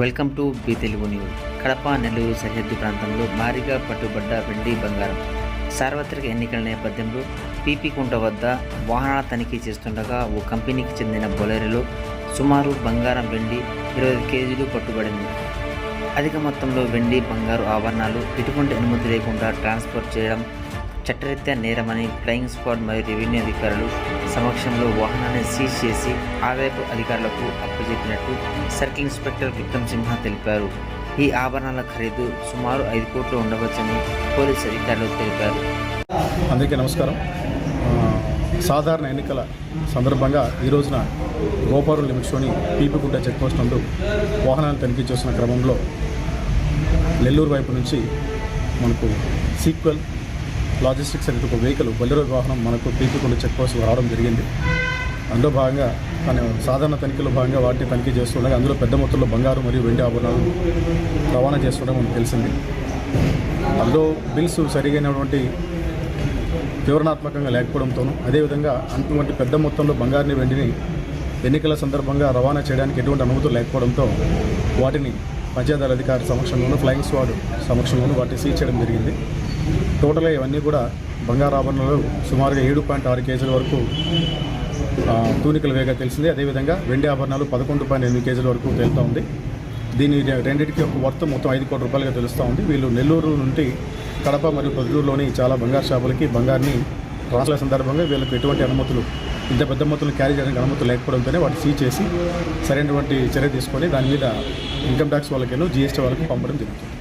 Welcome to B Telugu news. Kadapa Nellore సరిహద్దు ప్రాంతంలో భారీగా పట్టుబడ్డ వెండి బంగారం. సార్వత్రిక ఎన్నికల నేపథ్యంలో పీపీ కుంట వద్ద వాహనాల తనిఖీ చేస్తుండగా ఓ కంపెనీకి చెందిన బొలెరులో సుమారు బంగారం వెండి ఇరవై కేజీలు పట్టుబడింది. అధిక మొత్తంలో వెండి బంగారు ఆభరణాలు ఎటువంటి అనుమతి లేకుండా ట్రాన్స్పోర్ట్ చేయడం చట్టరీత్యా నేరమని ఫ్లయింగ్ స్క్వాడ్ మరియు రెవెన్యూ అధికారులు సమక్షంలో వాహనాన్ని సీజ్ చేసి ఆదాయపు అధికారులకు అప్పచెప్పినట్టు సర్కిల్ ఇన్స్పెక్టర్ విక్రమ్ సింహ తెలిపారు. ఈ ఆభరణాల ఖరీదు సుమారు ఐదు కోట్లు ఉండవచ్చని పోలీసు అధికారులు తెలిపారు. అందరికీ నమస్కారం. సాధారణ ఎన్నికల సందర్భంగా ఈ రోజున గోపారు లిమిట్స్లోని పీపిగుడ్డ చెక్ పోస్ట్ నందు వాహనాలను తనిఖీ చేస్తున్న క్రమంలో నెల్లూరు వైపు నుంచి మనకు సీక్వెల్ లాజిస్టిక్స్ అనేది ఒక వెహికల్ బొల్లెరో వాహనం మనకు పీపిగుండ చెక్ పోస్ట్ రావడం జరిగింది. అందులో భాగంగా మన సాధారణ తనిఖీలో భాగంగా వాటిని తనిఖీ చేస్తుండగా అందులో పెద్ద మొత్తంలో బంగారు మరియు వెండి ఆభరణాలు రవాణా చేస్తుండగా మనకు తెలిసింది. అందులో బిల్స్ సరిగైనటువంటి వివరణాత్మకంగా లేకపోవడంతోనూ అదేవిధంగా అటువంటి పెద్ద మొత్తంలో బంగారుని వెండిని ఎన్నికల సందర్భంగా రవాణా చేయడానికి ఎటువంటి అనుమతులు లేకపోవడంతో వాటిని పంచాయతీ అధికారి సమక్షంలోనూ ఫ్లయింగ్ స్క్వాడ్ సమక్షంలోనూ వాటిని సీల్ చేయడం జరిగింది. టోటల్గా ఇవన్నీ కూడా బంగారు ఆభరణాలు సుమారుగా ఏడు పాయింట్ ఆరు కేజీల వరకు తూనికల వేగా తెలిసింది. అదేవిధంగా వెండి ఆభరణాలు పదకొండు పాయింట్ ఎనిమిది కేజీల వరకు తేలుతూ ఉంది. దీని రెండింటికి ఒక వర్త్ మొత్తం ఐదు కోట్ల రూపాయలుగా తెలుస్తూ ఉంది. వీళ్ళు నెల్లూరు నుండి కడప మరియు ప్రొద్దుటూరులోని చాలా బంగారు షాపులకి బంగారుని ట్రాన్స్ఫర్ సందర్భంగా వీళ్ళకి ఎటువంటి అనుమతులు ఇంత పెద్ద మొత్తం క్యారీ చేయడానికి అనుమతులు లేకపోవడంతోనే వాటి సీ చేసి సరైనటువంటి చర్య తీసుకొని దాని మీద ఇన్కమ్ ట్యాక్స్ వాళ్ళకేనో జీఎస్టీ వాళ్ళకి పంపడం జరుగుతుంది.